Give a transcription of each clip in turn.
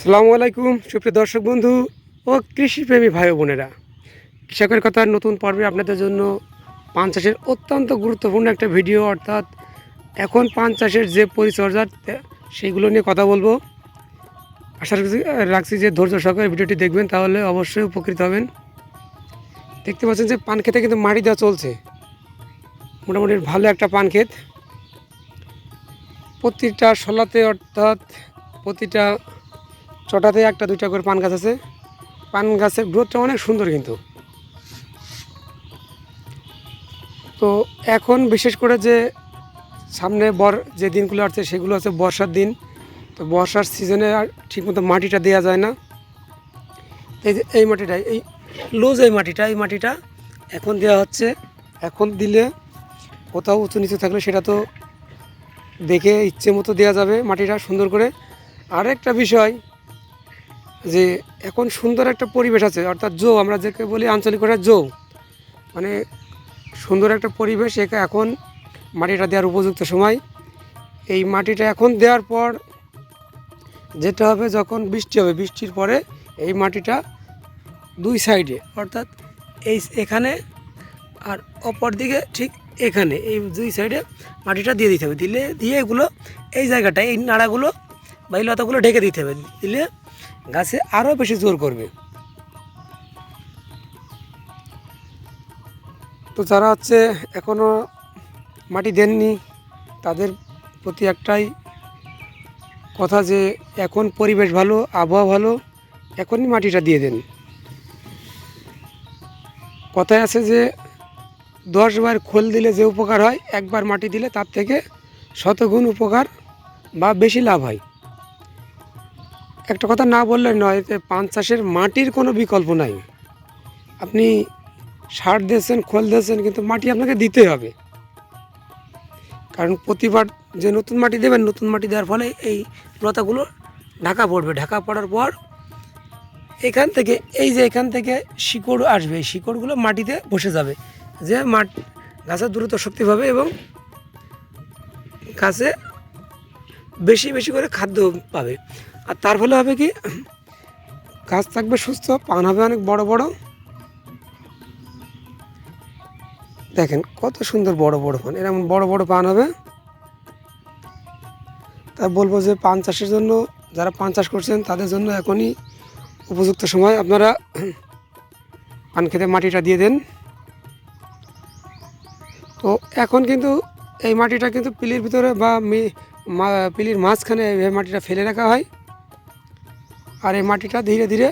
সালামু আলাইকুম, সুপ্রিয় দর্শক বন্ধু ও কৃষিপ্রেমী ভাই বোনেরা। কৃষকের কথার নতুন পর্বে আপনাদের জন্য পান চাষের অত্যন্ত গুরুত্বপূর্ণ একটা ভিডিও, অর্থাৎ এখন পান চাষের যে পরিচর্যা, সেইগুলো নিয়ে কথা বলব। আশা রাখছি রাখছি যে ধৈর্য সহকারে ভিডিওটি দেখবেন, তাহলে অবশ্যই উপকৃত হবেন। দেখতে পাচ্ছেন যে পান খেতে কিন্তু মাটি দেওয়া চলছে। মোটামুটি ভালো একটা পান ক্ষেত প্রতিটা শলাতে অর্থাৎ প্রতিটা চটাতে একটা, দুইটা করে পান গাছ আছে। পান গাছের গ্রোথটা অনেক সুন্দর কিন্তু। তো এখন বিশেষ করে যে সামনে বর, যে দিনগুলো আছে সেগুলো আছে বর্ষার দিন। তো বর্ষার সিজনে আর ঠিকমতো মাটিটা দেওয়া যায় না। এই যে এই মাটিটা এই লুজ এই মাটিটা এই মাটিটা এখন দেওয়া হচ্ছে। এখন দিলে কোথাও উঁচু নিচু থাকলে সেটা তো দেখে ইচ্ছে মতো দেওয়া যাবে মাটিটা সুন্দর করে। আর একটা বিষয় যে এখন সুন্দর একটা পরিবেশ আছে, অর্থাৎ জো, আমরা যাকে বলি আঞ্চলিক ভাষায় জো। মানে সুন্দর একটা পরিবেশ, একে এখন মাটিটা দেওয়ার উপযুক্ত সময়। এই মাটিটা এখন দেওয়ার পর যেটা হবে যখন বৃষ্টি হবে, বৃষ্টির পরে এই মাটিটা দুই সাইডে, অর্থাৎ এই এখানে আর অপর দিকে ঠিক এখানে, এই দুই সাইডে মাটিটা দিয়ে দিতে হবে। দিলে দিয়ে এগুলো এই জায়গাটায়, এই নাড়াগুলো বা এই লতাগুলো ঢেকে দিতে হবে। দিলে গাছে আরও বেশি জোর করবে। তো যারা হচ্ছে এখনও মাটি দেননি, তাদের প্রতি একটাই কথা যে এখন পরিবেশ ভালো, আবহাওয়া ভালো, এখনই মাটিটা দিয়ে দেন। কথায় আছে যে দশবার খোল দিলে যে উপকার হয়, একবার মাটি দিলে তার থেকে শতগুণ উপকার বা বেশি লাভ হয়। একটা কথা না বললে নয়, যে পান চাষের মাটির কোনো বিকল্প নাই। আপনি সার দিয়েছেন, খোল দিয়েছেন, কিন্তু মাটি আপনাকে দিতে হবে। কারণ প্রতিবার যে নতুন মাটি দেবেন, নতুন মাটি দেওয়ার ফলে এই লতাগুলো ঢাকা পড়বে। ঢাকা পড়ার পর এখান থেকে, এই যে এখান থেকে শিকড় আসবে, এই শিকড়গুলো মাটিতে বসে যাবে। যে মাট গাছের দ্রুত শক্তি পাবে এবং গাছে বেশি বেশি করে খাদ্য পাবে। আর তার ফলে হবে কি, গাছ থাকবে সুস্থ, পান হবে অনেক বড় বড়। দেখেন কত সুন্দর বড় বড় পান, এরকম বড় বড় পান হবে। তা বলব যে পান চাষের জন্য, যারা পান চাষ করছেন, তাদের জন্য এখনই উপযুক্ত সময়। আপনারা পান খেতে মাটিটা দিয়ে দেন। তো এখন কিন্তু এই মাটিটা কিন্তু পিলির ভিতরে বা পিলির মাঝখানে এই মাটিটা ফেলে রাখা হয়। আর এই মাটিটা ধীরে ধীরে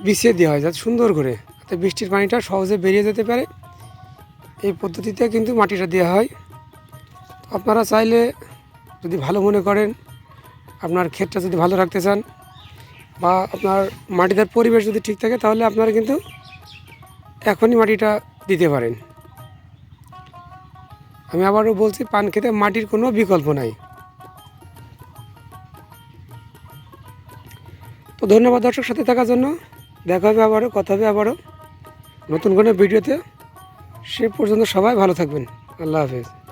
বিছিয়ে দেওয়া হয় যাতে সুন্দর করে। যাতে বৃষ্টির পানিটা সহজে বেরিয়ে যেতে পারে। এই পদ্ধতিতে কিন্তু মাটিটা দেওয়া হয়। আপনারা চাইলে যদি ভালো মনে করেন, আপনার ক্ষেতটা যদি ভালো রাখতে চান, বা আপনার মাটিটার পরিবেশ যদি ঠিক থাকে, তাহলে আপনারা কিন্তু এখনই মাটিটা দিতে পারেন। আমি আবারও বলছি, পান খেতে মাটির কোনো বিকল্প নাই। ধন্যবাদ দর্শক সাথে থাকার জন্য। দেখা হবে আবারও, কথা হবে আবারও। নতুন কোনো ভিডিওতে। সে পর্যন্ত সবাই ভালো থাকবেন। আল্লাহ হাফেজ।